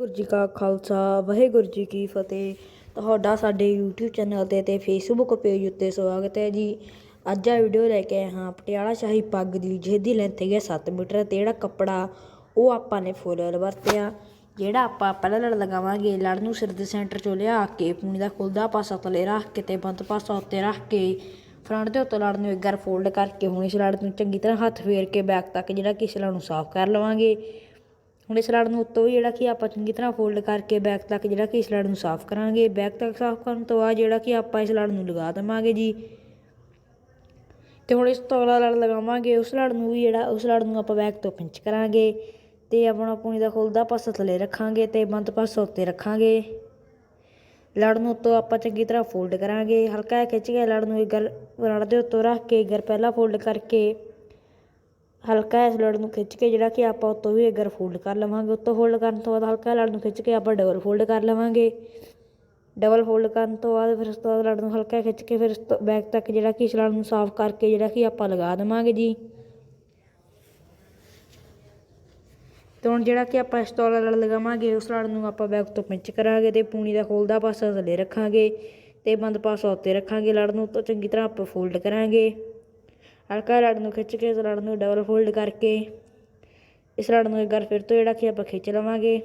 ਗੁਰੂ ਜੀ ਕਾ ਖਾਲਸਾ, ਵਾਹਿਗੁਰੂ ਜੀ ਕੀ ਫਤਿਹ। ਤੁਹਾਡਾ ਸਾਡੇ YouTube ਚੈਨਲ ਤੇ ਤੇ Facebook ਪੇਜ ਉੱਤੇ ਸਵਾਗਤ ਹੈ ਜੀ। ਅੱਜ ਆ ਵੀਡੀਓ ਲੈ ਕੇ ਆਏ ਹਾਂ ਪਟਿਆਲਾ ਸ਼ਾਹੀ ਪੱਗ ਦੀ, ਜਿਹਦੀ ਲੈਂਥ ਹੈਗੀ 7 ਮੀਟਰ ਤੇ ਜਿਹੜਾ ਕੱਪੜਾ ਉਹ ਆਪਾਂ ਨੇ ਫੁੱਲ ਵਰਤਿਆ। ਜਿਹੜਾ ਆਪਾਂ ਪਹਿਲਾਂ ਲੜ ਲਗਾਵਾਂਗੇ, ਲੜ ਨੂੰ ਸਿਰ ਦੇ ਸੈਂਟਰ ਚੋਂ ਲਿਆ ਕੇ ਪੂਣੀ ਦਾ ਖੁੱਲਦਾ ਪਾਸਾ ਥੱਲੇ ਰੱਖ ਕੇ ਤੇ ਬੰਦ ਪਾਸਾ ਉੱਤੇ ਰੱਖ ਕੇ ਫਰੰਟ ਦੇ ਉੱਤੇ ਲੜ ਨੂੰ ਇੱਕ ਵਾਰ ਫੋਲਡ ਕਰਕੇ ਹੁਣ ਇਸ ਲੜ ਨੂੰ ਚੰਗੀ ਤਰ੍ਹਾਂ ਹੱਥ ਫੇਰ ਕੇ ਬੈਕ ਤੱਕ ਜਿਹੜਾ ਕਿ ਇਸ ਲੜ ਨੂੰ ਸਾਫ਼ ਕਰ ਲਵਾਂਗੇ। ਹੁਣ ਇਸ ਲੜ ਨੂੰ ਉੱਤੋਂ ਵੀ ਜਿਹੜਾ ਕਿ ਆਪਾਂ ਚੰਗੀ ਤਰ੍ਹਾਂ ਫੋਲਡ ਕਰਕੇ ਬੈਕ ਤੱਕ ਜਿਹੜਾ ਕਿ ਇਸ ਲੜ ਨੂੰ ਸਾਫ਼ ਕਰਾਂਗੇ। ਬੈਕ ਤੱਕ ਸਾਫ਼ ਕਰਨ ਤੋਂ ਬਾਅਦ ਜਿਹੜਾ ਕਿ ਆਪਾਂ ਇਸ ਲੜ ਨੂੰ ਲਗਾ ਦੇਵਾਂਗੇ ਜੀ। ਤੇ ਹੁਣ ਇਸ ਤੋਂ ਅਗਲਾ ਲੜ ਲਗਾਵਾਂਗੇ, ਉਸ ਲੜ ਨੂੰ ਵੀ ਜਿਹੜਾ, ਉਸ ਲੜ ਨੂੰ ਆਪਾਂ ਬੈਕ ਤੋਂ ਪਿੰਚ ਕਰਾਂਗੇ ਤੇ ਆਪਣਾ ਪੂਣੀ ਦਾ ਖੁੱਲਦਾ ਪਾਸਾ ਥੱਲੇ ਰੱਖਾਂਗੇ ਤੇ ਬੰਦ ਪਾਸਾ ਉੱਤੇ ਰੱਖਾਂਗੇ। ਲੜ ਨੂੰ ਉੱਤੋਂ ਆਪਾਂ ਚੰਗੀ ਤਰ੍ਹਾਂ ਫੋਲਡ ਕਰਾਂਗੇ। ਹਲਕਾ ਖਿੱਚ ਕੇ ਲੜ ਨੂੰ ਇੱਕ ਗਰ ਰੜ ਦੇ ਉੱਤੋਂ ਰੱਖ ਕੇ ਗਰ ਪਹਿਲਾਂ ਫੋਲਡ ਕਰਕੇ ਹਲਕਾ ਇਸ ਲੜ ਨੂੰ ਖਿੱਚ ਕੇ ਜਿਹੜਾ ਕਿ ਆਪਾਂ ਉੱਤੋਂ ਵੀ ਅਗਰ ਫੋਲਡ ਕਰ ਲਵਾਂਗੇ, ਉੱਤੋਂ ਫੋਲਡ ਕਰਨ ਤੋਂ ਬਾਅਦ ਹਲਕਾ ਲੜ ਨੂੰ ਖਿੱਚ ਕੇ ਆਪਾਂ ਡਬਲ ਫੋਲਡ ਕਰ ਲਵਾਂਗੇ। ਡਬਲ ਫੋਲਡ ਕਰਨ ਤੋਂ ਬਾਅਦ ਫਿਰ ਉਸ ਤੋਂ ਬਾਅਦ ਲੜ ਨੂੰ ਹਲਕਾ ਖਿੱਚ ਕੇ ਫਿਰ ਉਸ ਤੋਂ ਬੈਕ ਤੱਕ ਜਿਹੜਾ ਕਿ ਇਸ ਲੜ ਨੂੰ ਸਾਫ਼ ਕਰਕੇ ਜਿਹੜਾ ਕਿ ਆਪਾਂ ਲਗਾ ਦੇਵਾਂਗੇ ਜੀ। ਤੇ ਹੁਣ ਜਿਹੜਾ ਕਿ ਆਪਾਂ ਇਸ ਤੋਂ ਲੜ ਲਗਾਵਾਂਗੇ, ਉਸ ਲੜ ਨੂੰ ਆਪਾਂ ਬੈਕ ਤੋਂ ਪਿੰਚ ਕਰਾਂਗੇ ਤੇ ਪੂਣੀ ਦਾ ਖੋਲਦਾ ਪਾਸਾ ਥੱਲੇ ਰੱਖਾਂਗੇ ਤੇ ਬੰਦ ਪਾਸਾ ਉੱਤੇ ਰੱਖਾਂਗੇ ਲੜ ਨੂੰ ਉੱਤੋਂ ਚੰਗੀ ਤਰ੍ਹਾਂ ਆਪਾਂ ਫੋਲਡ ਕਰਾਂਗੇ। ਹਲਕਾ ਲੜ ਨੂੰ ਖਿੱਚ ਕੇ ਇਸ ਲੜ ਨੂੰ ਡਬਲ ਫੋਲਡ ਕਰਕੇ ਇਸ ਲੜ ਨੂੰ ਇੱਕ ਵਾਰ ਫਿਰ ਤੋਂ ਜਿਹੜਾ ਕਿ ਆਪਾਂ ਖਿੱਚ ਲਵਾਂਗੇ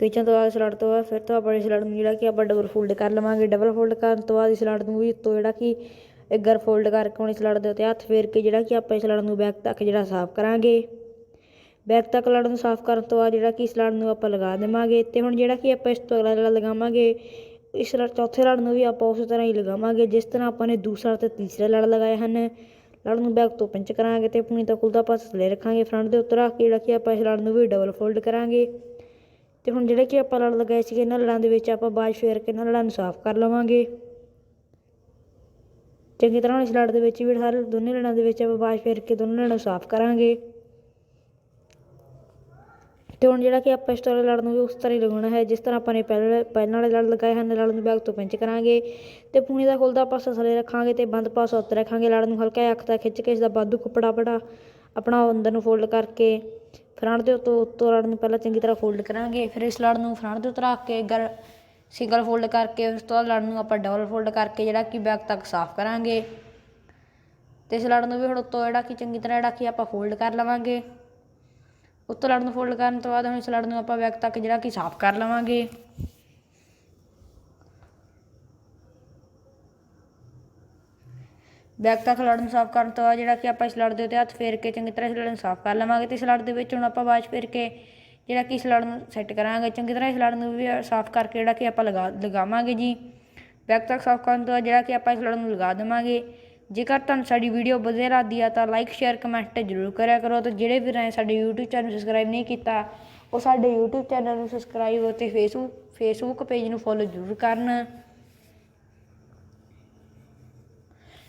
ਖਿੱਚਣ ਤੋਂ ਬਾਅਦ ਇਸ ਲੜ ਤੋਂ ਬਾਅਦ ਫਿਰ ਤੋਂ ਆਪਾਂ ਇਸ ਲੜ ਨੂੰ ਜਿਹੜਾ ਕਿ ਆਪਾਂ ਡਬਲ ਫੋਲਡ ਕਰ ਲਵਾਂਗੇ ਡਬਲ ਫੋਲਡ ਕਰਨ ਤੋਂ ਬਾਅਦ ਇਸ ਲੜ ਨੂੰ ਵੀ ਤੋਂ ਜਿਹੜਾ ਕਿ ਇੱਕ ਵਾਰ ਫੋਲਡ ਕਰਕੇ ਹੁਣ ਇਸ ਲੜ ਦੇ ਉੱਤੇ ਹੱਥ ਫੇਰ ਕੇ ਜਿਹੜਾ ਕਿ ਆਪਾਂ ਇਸ ਲੜ ਨੂੰ ਬੈਕ ਤੱਕ ਜਿਹੜਾ ਸਾਫ਼ ਕਰਾਂਗੇ ਬੈਕ ਤੱਕ ਲੜ ਨੂੰ ਸਾਫ਼ ਕਰਨ ਤੋਂ ਬਾਅਦ ਜਿਹੜਾ ਕਿ ਇਸ ਲੜ ਨੂੰ ਆਪਾਂ ਲਗਾ ਦੇਵਾਂਗੇ ਤੇ ਹੁਣ ਜਿਹੜਾ ਕਿ ਆਪਾਂ ਇਸ ਤੋਂ ਅਗਲਾ ਲੜ ਲਗਾਵਾਂਗੇ ਇਸ ਲੜ ਚੌਥੇ ਲੜ ਨੂੰ ਵੀ ਆਪਾਂ ਉਸੇ ਤਰ੍ਹਾਂ ਹੀ ਲਗਾਵਾਂਗੇ, ਜਿਸ ਤਰ੍ਹਾਂ ਆਪਾਂ ਨੇ ਦੂਸਰਾ ਤੇ ਤੀਸਰਾ ਲੜ ਲਗਾਏ ਹਨ। ਲੜ ਨੂੰ ਬੈਕ ਤੋਂ ਪਿੰਚ ਕਰਾਂਗੇ ਤੇ ਪੂਣੀ ਤੱਕ ਖੁੱਲਦਾ ਪਾਸਾ ਥੱਲੇ ਰੱਖਾਂਗੇ ਫਰੰਟ ਦੇ ਉੱਤੇ ਰੱਖ ਕੇ ਜਿਹੜਾ ਕਿ ਆਪਾਂ ਇਸ ਲੜ ਨੂੰ ਵੀ ਡਬਲ ਫੋਲਡ ਕਰਾਂਗੇ। ਤੇ ਹੁਣ ਜਿਹੜੇ ਕਿ ਆਪਾਂ ਲੜ ਲਗਾਏ ਸੀਗੇ, ਇਹਨਾਂ ਲੜਾਂ ਦੇ ਵਿੱਚ ਆਪਾਂ ਬਾਜ ਫੇਰ ਕੇ ਇਹਨਾਂ ਲੜਾਂ ਨੂੰ ਸਾਫ਼ ਕਰ ਲਵਾਂਗੇ। ਚੰਗੀ ਤਰ੍ਹਾਂ ਇਸ ਲੜ ਦੇ ਵਿੱਚ ਵੀ ਹਰ ਦੋਨੇ ਲੜਾਂ ਦੇ ਵਿੱਚ ਆਪਾਂ ਬਾਜ ਫੇਰ ਕੇ ਦੋਨੋਂ ਲੜਾਂ ਨੂੰ ਸਾਫ਼ ਕਰਾਂਗੇ। ਅਤੇ ਹੁਣ ਜਿਹੜਾ ਕਿ ਆਪਾਂ ਇਸ ਤਰ੍ਹਾਂ ਲੜ ਨੂੰ ਵੀ ਉਸ ਤਰ੍ਹਾਂ ਹੀ ਲਗਾਉਣਾ ਹੈ, ਜਿਸ ਤਰ੍ਹਾਂ ਆਪਾਂ ਨੇ ਪਹਿਲੇ ਪਹਿਲਾਂ ਵਾਲੇ ਲੜ ਲਗਾਏ ਹਨ ਲੜ ਨੂੰ ਬੈਕ ਤੋਂ ਪਿੰਚ ਕਰਾਂਗੇ ਅਤੇ ਪੂਣੀ ਦਾ ਖੁੱਲਦਾ ਪਾਸਾ ਥੱਲੇ ਰੱਖਾਂਗੇ ਅਤੇ ਬੰਦ ਪਾਸਾ ਉੱਤੇ ਰੱਖਾਂਗੇ ਲੜ ਨੂੰ ਹਲਕਾ ਅੱਖ ਤੱਕ ਖਿੱਚ ਕੇ ਇਸ ਦਾ ਬਾਦੂ ਕੱਪੜਾ ਬੜਾ ਆਪਣਾ ਅੰਦਰ ਨੂੰ ਫੋਲਡ ਕਰਕੇ ਫਰੰਟ ਦੇ ਉੱਤੋਂ ਉੱਤੋਂ ਲੜ ਨੂੰ ਪਹਿਲਾਂ ਚੰਗੀ ਤਰ੍ਹਾਂ ਫੋਲਡ ਕਰਾਂਗੇ, ਫਿਰ ਇਸ ਲੜ ਨੂੰ ਫਰੰਟ ਦੇ ਉੱਤੇ ਰੱਖ ਕੇ ਗਰ ਸਿੰਗਲ ਫੋਲਡ ਕਰਕੇ ਉਸ ਤੋਂ ਬਾਅਦ ਲੜ ਨੂੰ ਆਪਾਂ ਡਬਲ ਫੋਲਡ ਕਰਕੇ ਜਿਹੜਾ ਕਿ ਬੈਕ ਤੱਕ ਸਾਫ਼ ਕਰਾਂਗੇ ਤੇ ਇਸ ਲੜ ਨੂੰ ਵੀ ਹੁਣ ਉੱਤੋਂ ਜਿਹੜਾ ਕਿ ਚੰਗੀ ਤਰ੍ਹਾਂ ਜਿਹੜਾ ਕਿ ਆਪਾਂ ਫੋਲਡ ਕਰ ਲਵਾਂਗੇ। ਉੱਤੋਂ ਲੜ ਨੂੰ ਫੋਲਡ ਕਰਨ ਤੋਂ ਬਾਅਦ ਹੁਣ ਇਸ ਲੜ ਨੂੰ ਆਪਾਂ ਬੈਕ ਤੱਕ ਜਿਹੜਾ ਕਿ ਸਾਫ਼ ਕਰ ਲਵਾਂਗੇ। ਬੈਕ ਤੱਕ ਲੜ ਨੂੰ ਸਾਫ਼ ਕਰਨ ਤੋਂ ਬਾਅਦ ਜਿਹੜਾ ਕਿ ਆਪਾਂ ਇਸ ਲੜ ਦੇ ਉੱਤੇ ਹੱਥ ਫੇਰ ਕੇ ਚੰਗੀ ਤਰ੍ਹਾਂ ਇਸ ਲੜ ਨੂੰ ਸਾਫ਼ ਕਰ ਲਵਾਂਗੇ ਤੇ ਇਸ ਲੜ ਦੇ ਵਿੱਚ ਹੁਣ ਆਪਾਂ ਬਾਜ ਫੇਰ ਕੇ ਜਿਹੜਾ ਕਿ ਇਸ ਲੜ ਨੂੰ ਸੈੱਟ ਕਰਾਂਗੇ। ਚੰਗੀ ਤਰ੍ਹਾਂ ਇਸ ਲੜ ਨੂੰ ਵੀ ਸਾਫ਼ ਕਰਕੇ ਜਿਹੜਾ ਕਿ ਆਪਾਂ ਲਗਾ ਲਗਾਵਾਂਗੇ ਜੀ। ਬੈਕ ਤੱਕ ਸਾਫ਼ ਕਰਨ ਤੋਂ ਬਾਅਦ ਜਿਹੜਾ ਕਿ ਆਪਾਂ ਇਸ ਲੜ ਨੂੰ ਲਗਾ ਦੇਵਾਂਗੇ। ਜੇਕਰ ਤੁਹਾਨੂੰ ਸਾਡੀ ਵੀਡੀਓ ਵਧੀਆ ਲੱਗਦੀ ਆ ਤਾਂ ਲਾਈਕ ਸ਼ੇਅਰ ਕਮੈਂਟ ਜ਼ਰੂਰ ਕਰਿਆ ਕਰੋ ਤੇ ਜਿਹੜੇ ਵੀਰਾਂ ਨੇ ਸਾਡੇ YouTube ਚੈਨਲ ਨੂੰ ਸਬਸਕ੍ਰਾਈਬ ਨਹੀਂ ਕੀਤਾ, ਉਹ ਸਾਡੇ YouTube ਚੈਨਲ ਨੂੰ ਸਬਸਕ੍ਰਾਈਬ ਅਤੇ ਫੇਸਬੁੱਕ ਫੇਸਬੁੱਕ ਪੇਜ ਨੂੰ ਫੋਲੋ ਜ਼ਰੂਰ ਕਰਨ।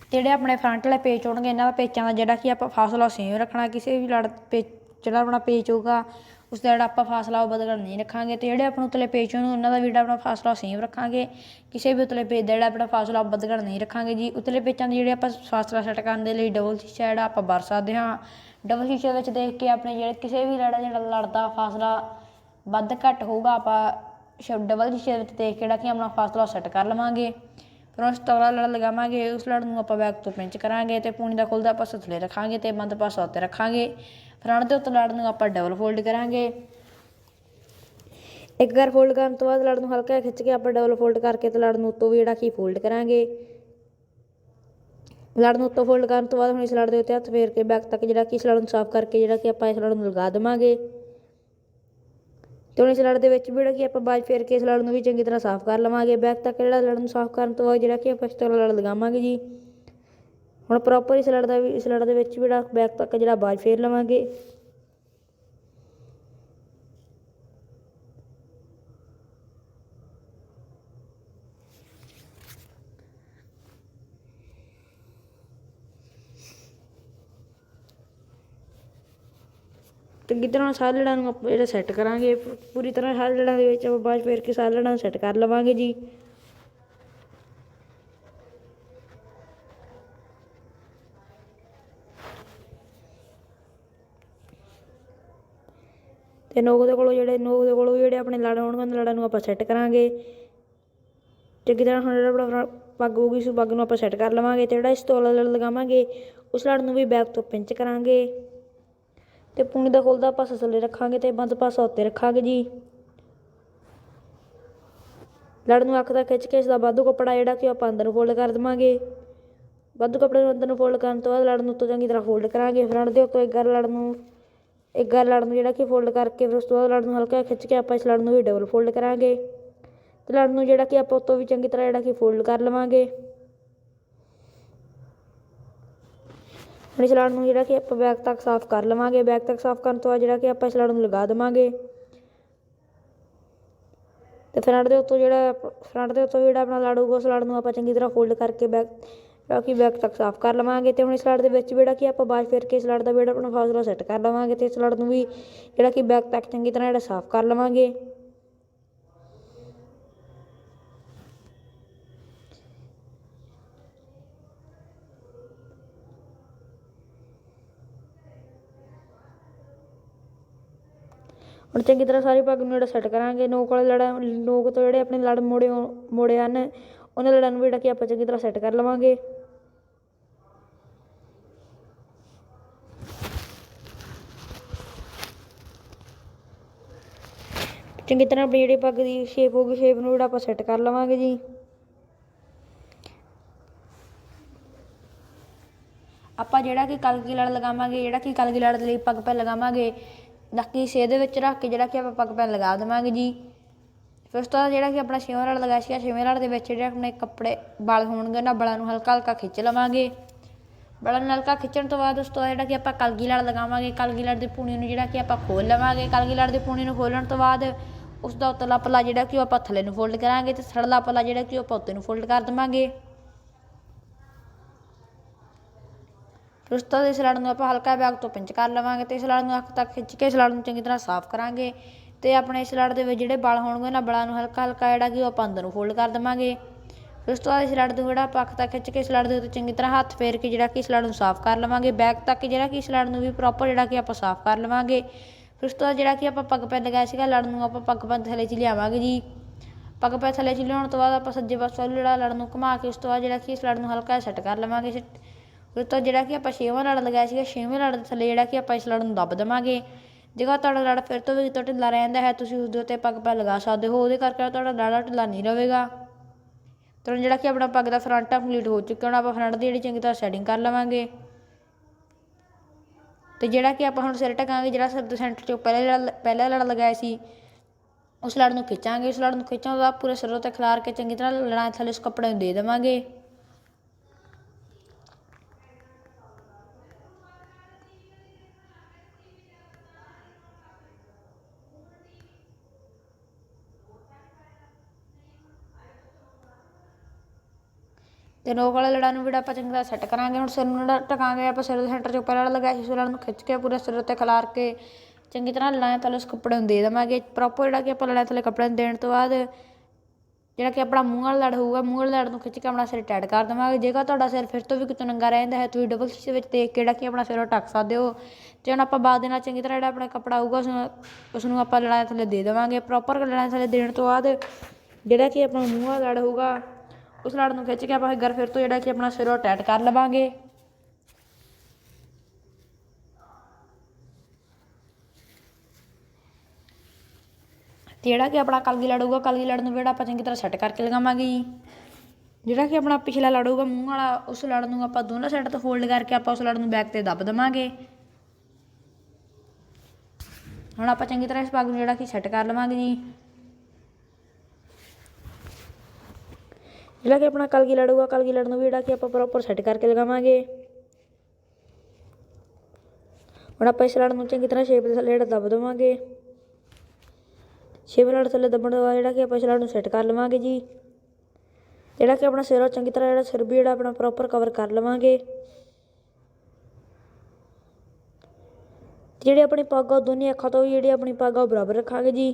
ਤੇ ਜਿਹੜੇ ਆਪਣੇ ਫਰੰਟ ਵਾਲੇ ਪੇਜ ਹੋਣਗੇ, ਇਹਨਾਂ ਦਾ ਪੇਚਾਂ ਦਾ ਜਿਹੜਾ ਕਿ ਆਪਾਂ ਫਾਸਲਾ ਸੇਮ ਰੱਖਣਾ, ਕਿਸੇ ਵੀ ਲੜ ਪੇਜ ਜਿਹੜਾ ਆਪਣਾ ਪੇਜ ਹੋਊਗਾ ਉਸ ਦਾ ਜਿਹੜਾ ਆਪਾਂ ਫਾਸਲਾ ਉਹ ਬਦਲ ਨਹੀਂ ਰੱਖਾਂਗੇ ਤੇ ਜਿਹੜੇ ਆਪਣੇ ਉਤਲੇ ਪੇਜ ਹੋਣ ਉਹਨਾਂ ਦਾ ਵੀ ਜਿਹੜਾ ਆਪਣਾ ਫਾਸਲਾ ਸੇਮ ਰੱਖਾਂਗੇ। ਕਿਸੇ ਵੀ ਉਤਲੇ ਪੇਜ ਦਾ ਜਿਹੜਾ ਆਪਣਾ ਫਾਸਲਾ ਬਦਲ ਨਹੀਂ ਰੱਖਾਂਗੇ ਜੀ। ਉਤਲੇ ਪੇਜਾਂ ਦੇ ਜਿਹੜੇ ਆਪਾਂ ਫਾਸਲਾ ਸੈੱਟ ਕਰਨ ਦੇ ਲਈ ਡਬਲ ਸ਼ੀਸ਼ਾ ਜਿਹੜਾ ਆਪਾਂ ਵਰ ਸਕਦੇ ਹਾਂ। ਡਬਲ ਸ਼ੀਸ਼ੇ ਵਿੱਚ ਦੇਖ ਕੇ ਆਪਣੇ ਜਿਹੜੇ ਕਿਸੇ ਵੀ ਲੜਾ ਜਿਹੜਾ ਲੜਦਾ ਫਾਸਲਾ ਵੱਧ ਘੱਟ ਹੋਊਗਾ, ਆਪਾਂ ਡਬਲ ਸ਼ੀਸ਼ੇ ਵਿੱਚ ਦੇਖ ਕੇ ਜਿਹੜਾ ਕਿ ਆਪਣਾ ਫਾਸਲਾ ਸੈੱਟ ਕਰ ਲਵਾਂਗੇ। ਫਿਰ ਉਸ ਤੋਂ ਲੜ ਲਗਾਵਾਂਗੇ, ਉਸ ਲੜ ਨੂੰ ਆਪਾਂ ਬੈਕ ਤੋਂ ਪਿੰਚ ਕਰਾਂਗੇ ਤੇ ਪੂਣੀ ਦਾ ਖੁੱਲਦਾ ਪਾਸਾ ਥੱਲੇ ਰੱਖਾਂਗੇ ਤੇ ਬੰਦ ਪਾਸਾ ਉੱਤੇ ਰੱਖਾਂਗੇ। ਫਰੰਟ ਦੇ ਉੱਤੇ ਲੜ ਨੂੰ ਆਪਾਂ ਡਬਲ ਫੋਲਡ ਕਰਾਂਗੇ। ਇੱਕ ਵਾਰ ਫੋਲਡ ਕਰਨ ਤੋਂ ਬਾਅਦ ਲੜ ਨੂੰ ਹਲਕਾ ਖਿੱਚ ਕੇ ਆਪਾਂ ਡਬਲ ਫੋਲਡ ਕਰਕੇ ਤੇ ਲੜ ਨੂੰ ਉੱਤੋਂ ਵੀ ਜਿਹੜਾ ਕੀ ਫੋਲਡ ਕਰਾਂਗੇ। ਲੜ ਨੂੰ ਉੱਤੋਂ ਫੋਲਡ ਕਰਨ ਤੋਂ ਬਾਅਦ ਹੁਣ ਇਸ ਲੜ ਦੇ ਉੱਤੇ ਹੱਥ ਫੇਰ ਕੇ ਬੈਕ ਤੱਕ ਜਿਹੜਾ ਕਿ ਇਸ ਲੜ ਨੂੰ ਸਾਫ਼ ਕਰਕੇ ਜਿਹੜਾ ਕਿ ਆਪਾਂ ਇਸ ਲੜ ਨੂੰ ਲਗਾ ਦੇਵਾਂਗੇ। ਤੇ ਹੁਣ ਇਸ ਲੜ ਦੇ ਵਿੱਚ ਵੀ ਜਿਹੜਾ ਕਿ ਆਪਾਂ ਬਾਜ ਫੇਰ ਕੇ ਇਸ ਲੜ ਨੂੰ ਵੀ ਚੰਗੀ ਤਰ੍ਹਾਂ ਸਾਫ਼ ਕਰ ਲਵਾਂਗੇ, ਬੈਕ ਤੱਕ ਜਿਹੜਾ ਲੜ ਨੂੰ ਸਾਫ਼ ਕਰਨ ਤੋਂ ਬਾਅਦ ਜਿਹੜਾ ਕਿ ਆਪਾਂ ਇਸ ਤੋਂ ਲੜ ਲਗਾਵਾਂਗੇ ਜੀ। ਹੁਣ ਪ੍ਰੋਪਰ ਇਸ ਲੜ ਦਾ ਵੀ, ਇਸ ਲੜ ਦੇ ਵਿੱਚ ਵੀ ਜਿਹੜਾ ਬੈਕ ਤੱਕ ਜਿਹੜਾ ਬਾਜ ਫੇਰ ਲਵਾਂਗੇ। ਚੰਗੀ ਤਰ੍ਹਾਂ ਸਾਰੇ ਲੜਾਂ ਨੂੰ ਆਪਾਂ ਜਿਹੜਾ ਸੈੱਟ ਕਰਾਂਗੇ, ਪੂਰੀ ਤਰ੍ਹਾਂ ਸਾਰੇ ਲੜਾਂ ਦੇ ਵਿੱਚ ਆਪਾਂ ਬਾਜ ਫੇਰ ਕੇ ਸਾਰੇ ਲੜਾਂ ਨੂੰ ਸੈੱਟ ਕਰ ਲਵਾਂਗੇ ਜੀ। ਤੇ ਨੋਕ ਦੇ ਕੋਲੋਂ ਜਿਹੜੇ, ਨੋਕ ਦੇ ਕੋਲੋਂ ਜਿਹੜੇ ਆਪਣੇ ਲੜ ਹੋਣਗੇ ਲੜਾਂ ਨੂੰ ਆਪਾਂ ਸੈੱਟ ਕਰਾਂਗੇ। ਚੰਗੀ ਤਰ੍ਹਾਂ ਹੁਣ ਜਿਹੜਾ ਆਪਣਾ ਪੱਗ ਹੋਊਗੀ, ਉਸ ਪੱਗ ਨੂੰ ਆਪਾਂ ਸੈੱਟ ਕਰ ਲਵਾਂਗੇ ਤੇ ਜਿਹੜਾ ਇਸ ਤੋਂ ਲੜ ਲਗਾਵਾਂਗੇ, ਉਸ ਲੜ ਨੂੰ ਵੀ ਬੈਕ ਤੋਂ ਪਿੰਚ ਕਰਾਂਗੇ। ਤੇ ਪੂਣੀ ਦਾ ਖੁੱਲਦਾ ਪਾਸਾ ਥੱਲੇ ਰੱਖਾਂਗੇ ਤੇ ਬੰਦ ਪਾਸਾ ਉੱਤੇ ਰੱਖਾਂਗੇ ਜੀ। ਲੜ ਨੂੰ ਅੱਖ ਦਾ ਖਿੱਚ ਕੇ ਇਸ ਦਾ ਵਾਧੂ ਕੱਪੜਾ ਜਿਹੜਾ ਕਿ ਆਪਾਂ ਅੰਦਰ ਨੂੰ ਫੋਲਡ ਕਰ ਦੇਵਾਂਗੇ। ਵਾਧੂ ਕੱਪੜੇ ਨੂੰ ਅੰਦਰ ਨੂੰ ਫੋਲਡ ਕਰਨ ਤੋਂ ਬਾਅਦ ਲੜ ਨੂੰ ਉੱਤੋਂ ਚੰਗੀ ਤਰ੍ਹਾਂ ਫੋਲਡ ਕਰਾਂਗੇ। ਫਰੰਟ ਦੇ ਉੱਤੋਂ ਇੱਕ ਗੱਲ ਲੜ ਨੂੰ, ਇੱਕ ਗੱਲ ਲੜ ਨੂੰ ਜਿਹੜਾ ਕਿ ਫੋਲਡ ਕਰਕੇ ਫਿਰ ਉਸ ਤੋਂ ਬਾਅਦ ਲੜ ਨੂੰ ਹਲਕਾ ਖਿੱਚ ਕੇ ਆਪਾਂ ਇਸ ਲੜ ਨੂੰ ਵੀ ਡਬਲ ਫੋਲਡ ਕਰਾਂਗੇ। ਤੇ ਲੜ ਨੂੰ ਜਿਹੜਾ ਕਿ ਆਪਾਂ ਉੱਤੋਂ ਵੀ ਚੰਗੀ ਤਰ੍ਹਾਂ ਜਿਹੜਾ ਕਿ ਫੋਲਡ ਕਰ ਲਵਾਂਗੇ। ਹੁਣ ਇਸ ਲੜ ਨੂੰ ਜਿਹੜਾ ਕਿ ਆਪਾਂ ਬੈਕ ਤੱਕ ਸਾਫ਼ ਕਰ ਲਵਾਂਗੇ। ਬੈਕ ਤੱਕ ਸਾਫ਼ ਕਰਨ ਤੋਂ ਬਾਅਦ ਜਿਹੜਾ ਕਿ ਆਪਾਂ ਇਸ ਲੜ ਨੂੰ ਲਗਾ ਦੇਵਾਂਗੇ। ਤੇ ਫਰੰਟ ਦੇ ਉੱਤੋਂ ਜਿਹੜਾ ਫਰੰਟ ਦੇ ਉੱਤੋਂ ਜਿਹੜਾ ਆਪਣਾ ਲੜ ਹੋਊਗਾ, ਉਸ ਲੜ ਨੂੰ ਆਪਾਂ ਚੰਗੀ ਤਰ੍ਹਾਂ ਫੋਲਡ ਕਰਕੇ ਬੈਕ ਜਿਹੜਾ ਕਿ ਬੈਕ ਤੱਕ ਸਾਫ਼ ਕਰ ਲਵਾਂਗੇ ਤੇ ਹੁਣ ਇਸ ਲੜ ਦੇ ਵਿੱਚ ਜਿਹੜਾ ਕਿ ਆਪਾਂ ਬਾਜ ਫੇਰ ਕੇ ਇਸ ਲੜ ਦਾ ਜਿਹੜਾ ਆਪਣਾ ਫਾਸਲਾ ਸੈੱਟ ਕਰ ਲਵਾਂਗੇ ਤੇ ਇਸ ਲੜ ਨੂੰ ਵੀ ਜਿਹੜਾ ਕਿ ਬੈਕ ਤੱਕ ਚੰਗੀ ਤਰ੍ਹਾਂ ਜਿਹੜਾ ਸਾਫ਼ ਕਰ ਲਵਾਂਗੇ। ਹੁਣ ਚੰਗੀ ਤਰ੍ਹਾਂ ਸਾਰੀ ਪੱਗ ਨੂੰ ਜਿਹੜਾ ਸੈੱਟ ਕਰਾਂਗੇ, ਨੋਕ ਵਾਲੇ ਲੜਾ, ਨੋਕ ਤੋਂ ਜਿਹੜੇ ਆਪਣੇ ਲੜ ਮੋੜੇ ਮੋੜੇ ਹਨ, ਉਹਨਾਂ ਲੜਾਂ ਨੂੰ ਜਿਹੜਾ ਕਿ ਆਪਾਂ ਚੰਗੀ ਤਰ੍ਹਾਂ ਸੈੱਟ ਕਰ ਲਵਾਂਗੇ। ਚੰਗੀ ਤਰ੍ਹਾਂ ਆਪਣੀ ਜਿਹੜੀ ਪੱਗ ਦੀ ਸ਼ੇਪ ਹੋਊਗੀ ਸ਼ੇਪ ਨੂੰ ਜਿਹੜਾ ਆਪਾਂ ਸੈੱਟ ਕਰ ਲਵਾਂਗੇ ਜੀ। ਆਪਾਂ ਜਿਹੜਾ ਕਿ ਕਲਗੀ ਲੜ ਲਗਾਵਾਂਗੇ, ਜਿਹੜਾ ਕਿ ਕਲਗੀ ਲੜ ਦੇ ਲਈ ਪੱਗ ਪੈ ਲਗਾਵਾਂਗੇ ਨੱਕੀ ਸੇ ਦੇ ਵਿੱਚ ਰੱਖ ਕੇ ਜਿਹੜਾ ਕਿ ਆਪਾਂ ਪੱਗ ਪੈ ਲਗਾ ਦੇਵਾਂਗੇ ਜੀ। ਫਿਰ ਉਸ ਤੋਂ ਬਾਅਦ ਜਿਹੜਾ ਕਿ ਆਪਣਾ ਛੇਵਾਂ ਲੜ ਲਗਾ ਸੀਗਾ, ਛੇਵੇਂ ਲੜ ਦੇ ਵਿੱਚ ਜਿਹੜੇ ਆਪਣੇ ਕੱਪੜੇ ਬਲ ਹੋਣਗੇ ਉਹਨਾਂ ਬਲਾਂ ਨੂੰ ਹਲਕਾ ਹਲਕਾ ਖਿੱਚ ਲਵਾਂਗੇ। ਬਲਾਂ ਨੂੰ ਹਲਕਾ ਖਿੱਚਣ ਤੋਂ ਬਾਅਦ ਉਸ ਤੋਂ ਬਾਅਦ ਜਿਹੜਾ ਕਿ ਆਪਾਂ ਕਲਗੀ ਲੜ ਲਗਾਵਾਂਗੇ। ਕਲਗੀ ਲੜ ਦੀ ਪੂਣੀ ਨੂੰ ਜਿਹੜਾ ਕਿ ਆਪਾਂ ਖੋਲ ਲਵਾਂਗੇ। ਕਲਗੀ ਲੜ ਦੀ ਪੂਣੀ ਨੂੰ ਖੋਲਣ ਤੋਂ ਬਾਅਦ ਉਸ ਦਾ ਉਤਲਾ ਪੱਲਾ ਜਿਹੜਾ ਕਿ ਉਹ ਆਪਾਂ ਥੱਲੇ ਨੂੰ ਫੋਲਡ ਕਰਾਂਗੇ ਤੇ ਸੜਲਾ ਪੱਲਾ ਜਿਹੜਾ ਕਿ ਉਹ ਆਪਾਂ ਉੱਤੇ ਨੂੰ ਫੋਲਡ ਕਰ ਦੇਵਾਂਗੇ। ਫਿਰ ਉਸ ਤੋਂ ਬਾਅਦ ਇਸ ਲੜ ਨੂੰ ਆਪਾਂ ਹਲਕਾ ਬੈਕ ਤੋਂ ਪਿੰਚ ਕਰ ਲਵਾਂਗੇ ਤੇ ਇਸ ਲੜ ਨੂੰ ਅੱਖ ਤੱਕ ਖਿੱਚ ਕੇ ਇਸ ਲੜ ਨੂੰ ਚੰਗੀ ਤਰ੍ਹਾਂ ਸਾਫ਼ ਕਰਾਂਗੇ ਤੇ ਆਪਣੇ ਇਸ ਲੜ ਦੇ ਵਿੱਚ ਜਿਹੜੇ ਬਲ ਹੋਣਗੇ ਉਹਨਾਂ ਬਲਾਂ ਨੂੰ ਹਲਕਾ ਹਲਕਾ ਜਿਹੜਾ ਕਿ ਉਹ ਆਪਾਂ ਅੰਦਰ ਨੂੰ ਫੋਲਡ ਕਰ ਦੇਵਾਂਗੇ। ਫਿਰ ਉਸ ਤੋਂ ਬਾਅਦ ਇਸ ਲੜ ਨੂੰ ਜਿਹੜਾ ਆਪਾਂ ਅੱਖ ਤੱਕ ਖਿੱਚ ਕੇ ਇਸ ਲੜ ਦੇ ਉੱਤੇ ਚੰਗੀ ਤਰ੍ਹਾਂ ਹੱਥ ਫੇਰ ਕੇ ਜਿਹੜਾ ਕਿ ਇਸ ਲੜ ਨੂੰ ਸਾਫ਼ ਕਰ ਲਵਾਂਗੇ। ਬੈਕ ਤੱਕ ਜਿਹੜਾ ਕਿ ਇਸ ਲੜ ਨੂੰ ਵੀ ਪ੍ਰੋਪਰ ਜਿਹੜਾ ਕਿ ਆਪਾਂ ਸਾਫ਼ ਕਰ ਲਵਾਂਗੇ। ਫਿਰ ਉਸ ਤੋਂ ਬਾਅਦ ਜਿਹੜਾ ਕਿ ਆਪਾਂ ਪੱਗ ਪੈ ਲਗਾਇਆ ਸੀਗਾ ਲੜ ਨੂੰ ਆਪਾਂ ਪੱਗ ਪੈ ਥੱਲੇ ਚ ਲਿਆਵਾਂਗੇ ਜੀ। ਪੱਗ ਪੈ ਥੱਲੇ ਚ ਲਿਆਉਣ ਤੋਂ ਬਾਅਦ ਆਪਾਂ ਸੱਜੇ ਪਾਸੇ ਵਾਲੀ ਜਿਹੜਾ ਲੜ ਨੂੰ ਘੁਮਾ ਕੇ ਉਸ ਤੋਂ ਬਾਅਦ ਜਿਹੜਾ ਕਿ ਇਸ ਲੜ ਨੂੰ ਹਲਕਾ ਸੈੱਟ ਕਰ ਲਵਾਂਗੇ। ਫਿਰ ਤੋਂ ਜਿਹੜਾ ਕਿ ਆਪਾਂ ਛੇਵਾਂ ਲੜ ਲਗਾਇਆ ਸੀਗਾ, ਛੇਵੇਂ ਲੜ ਦੇ ਥੱਲੇ ਜਿਹੜਾ ਕਿ ਆਪਾਂ ਇਸ ਲੜ ਨੂੰ ਦੱਬ ਦੇਵਾਂਗੇ। ਜੇਕਰ ਤੁਹਾਡਾ ਲੜ ਫਿਰ ਤੋਂ ਵੀ ਤੋਂ ਢਿੱਲਾ ਰਹਿੰਦਾ ਹੈ, ਤੁਸੀਂ ਉਸ ਦੇ ਉੱਤੇ ਪੱਗ ਪੈ ਲਗਾ ਸਕਦੇ ਹੋ, ਉਹਦੇ ਕਰਕੇ ਤੁਹਾਡਾ ਲੜਾ ਢਿੱਲਾ ਨਹੀਂ ਰਹੇਗਾ। ਤੇ ਜਿਹੜਾ ਕਿ ਆਪਣਾ ਪੱਗ ਦਾ ਫਰੰਟ ਕੰਪਲੀਟ ਹੋ ਚੁੱਕਿਆ, ਹੁਣ ਆਪਾਂ ਫਰੰਟ ਦੀ ਜਿਹੜੀ ਚੰਗੀ ਤਰ੍ਹਾਂ ਸੈਟਿੰਗ ਕਰ ਲਵਾਂਗੇ। ਤੇ ਜਿਹੜਾ ਕਿ ਆਪਾਂ ਹੁਣ ਸਿਰ ਟਕਾਂਗੇ ਜਿਹੜਾ ਸਿਰ ਦੇ ਸੈਂਟਰ 'ਚੋਂ ਪਹਿਲੇ ਜਿਹੜਾ ਪਹਿਲਾ ਲੜ ਲਗਾਇਆ ਸੀ, ਉਸ ਲੜ ਨੂੰ ਖਿੱਚਾਂਗੇ ਉਸ ਲੜ ਨੂੰ ਖਿੱਚਣ ਤੋਂ ਬਾਅਦ ਪੂਰੇ ਸਿਰ ਉੱਤੇ ਖਿਲਾਰ ਕੇ ਚੰਗੀ ਤਰ੍ਹਾਂ ਲੜਾਂ ਥੱਲੇ ਉਸ ਕੱਪੜੇ ਨੂੰ ਦੇ ਦੇਵਾਂਗੇ। ਤੇ ਨੋਕ ਵਾਲੇ ਲੜਾਂ ਨੂੰ ਵੀ ਆਪਾਂ ਚੰਗੀ ਤਰ੍ਹਾਂ ਸੈੱਟ ਕਰਾਂਗੇ, ਹੁਣ ਸਿਰ ਨੂੰ ਜਿਹੜਾ ਟਕਾਂਗੇ, ਆਪਾਂ ਸਿਰ ਦੇ ਸੈਂਟਰ 'ਚ ਉੱਪਰ ਵਾਲਾ ਲਗਾਇਆ ਸੀ ਲੜ ਨੂੰ ਖਿੱਚ ਕੇ ਪੂਰੇ ਸਿਰ ਉੱਤੇ ਖਿਲਾਰ ਕੇ ਚੰਗੀ ਤਰ੍ਹਾਂ ਲੜਾਂ ਥੱਲੇ ਉਸ ਕੱਪੜੇ ਨੂੰ ਦੇ ਦੇਵਾਂਗੇ। ਪ੍ਰੋਪਰ ਜਿਹੜਾ ਕਿ ਆਪਾਂ ਲੜਾਂ ਥੱਲੇ ਕੱਪੜੇ ਨੂੰ ਦੇਣ ਤੋਂ ਬਾਅਦ ਜਿਹੜਾ ਕਿ ਆਪਣਾ ਮੂੰਹ ਵਾਲਾ ਲੜ ਹੋਊਗਾ, ਮੂੰਹ ਵਾਲੇ ਲੜ ਨੂੰ ਖਿੱਚ ਕੇ ਆਪਣਾ ਸਿਰ ਟੈਡ ਕਰ ਦੇਵਾਂਗੇ। ਜੇਕਰ ਤੁਹਾਡਾ ਸਿਰ ਫਿਰ ਤੋਂ ਵੀ ਕਿਤੋਂ ਨੰਗਾ ਰਹਿੰਦਾ ਹੈ, ਤੁਸੀਂ ਡਬਲ ਸ਼ੀਸ਼ੇ ਵਿੱਚ ਦੇਖ ਕੇ ਜਿਹੜਾ ਕਿ ਆਪਣਾ ਸਿਰ ਉਹ ਢੱਕ ਸਕਦੇ ਹੋ। ਤੇ ਹੁਣ ਆਪਾਂ ਬਾਅਦ ਦੇ ਨਾਲ ਚੰਗੀ ਤਰ੍ਹਾਂ ਜਿਹੜਾ ਆਪਣਾ ਕੱਪੜਾ ਹੋਊਗਾ ਉਸ ਨੂੰ ਉਸ ਨੂੰ ਆਪਾਂ ਲੜਾਂ ਥੱਲੇ ਦੇ ਦੇਵਾਂਗੇ। ਪ੍ਰੋਪਰ ਲੜਾਂ ਥੱਲੇ ਦੇਣ ਤੋਂ ਬਾਅਦ ਜਿਹੜਾ ਕਿ ਆਪਣਾ ਮੂੰਹ ਵਾਲਾ ਲੜ ਹੋਊਗਾ ਉਸ ਲੜ ਨੂੰ ਖਿੱਚ ਕੇ ਆਪਾਂ ਗਰ ਫਿਰ ਤੋਂ ਜਿਹੜਾ ਕਿ ਆਪਣਾ ਸਿਰ ਉਹ ਟੈਟ ਕਰ ਲਵਾਂਗੇ। ਤੇ ਜਿਹੜਾ ਕਿ ਆਪਣਾ ਕਲਗੀ ਲੜੂਗਾ ਹੋਊਗਾ ਕਲਗੀ ਲੜ ਨੂੰ ਜਿਹੜਾ ਆਪਾਂ ਚੰਗੀ ਤਰ੍ਹਾਂ ਸੈੱਟ ਕਰਕੇ ਲਗਾਵਾਂਗੇ ਜੀ। ਜਿਹੜਾ ਕਿ ਆਪਣਾ ਪਿਛਲਾ ਲੜੂਗਾ ਮੂੰਹ ਵਾਲਾ, ਉਸ ਲੜ ਨੂੰ ਆਪਾਂ ਦੋਨਾਂ ਸਾਈਡ ਤੋਂ ਫੋਲਡ ਕਰਕੇ ਆਪਾਂ ਉਸ ਲੜ ਨੂੰ ਬੈਕ ਤੇ ਦੱਬ ਦੇਵਾਂਗੇ। ਹੁਣ ਆਪਾਂ ਚੰਗੀ ਤਰ੍ਹਾਂ ਇਸ ਪੱਗ ਨੂੰ ਜਿਹੜਾ ਕਿ ਸੈੱਟ ਕਰ ਲਵਾਂਗੇ ਜੀ। ਜਿਹੜਾ ਕਿ ਆਪਣਾ ਕਲਗੀ ਲੜੂਗਾ ਕਲਗੀ ਲੜ ਨੂੰ ਵੀ ਜਿਹੜਾ ਕਿ ਆਪਾਂ ਪ੍ਰੋਪਰ ਸੈੱਟ ਕਰਕੇ ਲਗਾਵਾਂਗੇ। ਹੁਣ ਆਪਾਂ ਇਸ ਲੜ ਨੂੰ ਚੰਗੀ ਤਰ੍ਹਾਂ ਸ਼ੇਪ ਦੇ ਥੱਲੇ ਜਿਹੜਾ ਦੱਬ ਦੇਵਾਂਗੇ। ਸ਼ੇਪ ਲੜ ਥੱਲੇ ਦੱਬਣ ਤੋਂ ਬਾਅਦ ਜਿਹੜਾ ਕਿ ਆਪਾਂ ਇਸ ਲੜ ਨੂੰ ਸੈੱਟ ਕਰ ਲਵਾਂਗੇ ਜੀ। ਜਿਹੜਾ ਕਿ ਆਪਣਾ ਸਿਰ ਉਹ ਚੰਗੀ ਤਰ੍ਹਾਂ ਜਿਹੜਾ ਸਿਰ ਵੀ ਜਿਹੜਾ ਆਪਣਾ ਪ੍ਰੋਪਰ ਕਵਰ ਕਰ ਲਵਾਂਗੇ। ਜਿਹੜੀ ਆਪਣੀ ਪੱਗ ਆ ਉਹ ਦੋਨੇ ਅੱਖਾਂ ਤੋਂ ਵੀ ਜਿਹੜੀ ਆਪਣੀ ਪੱਗ ਆ ਉਹ ਬਰਾਬਰ ਰੱਖਾਂਗੇ ਜੀ।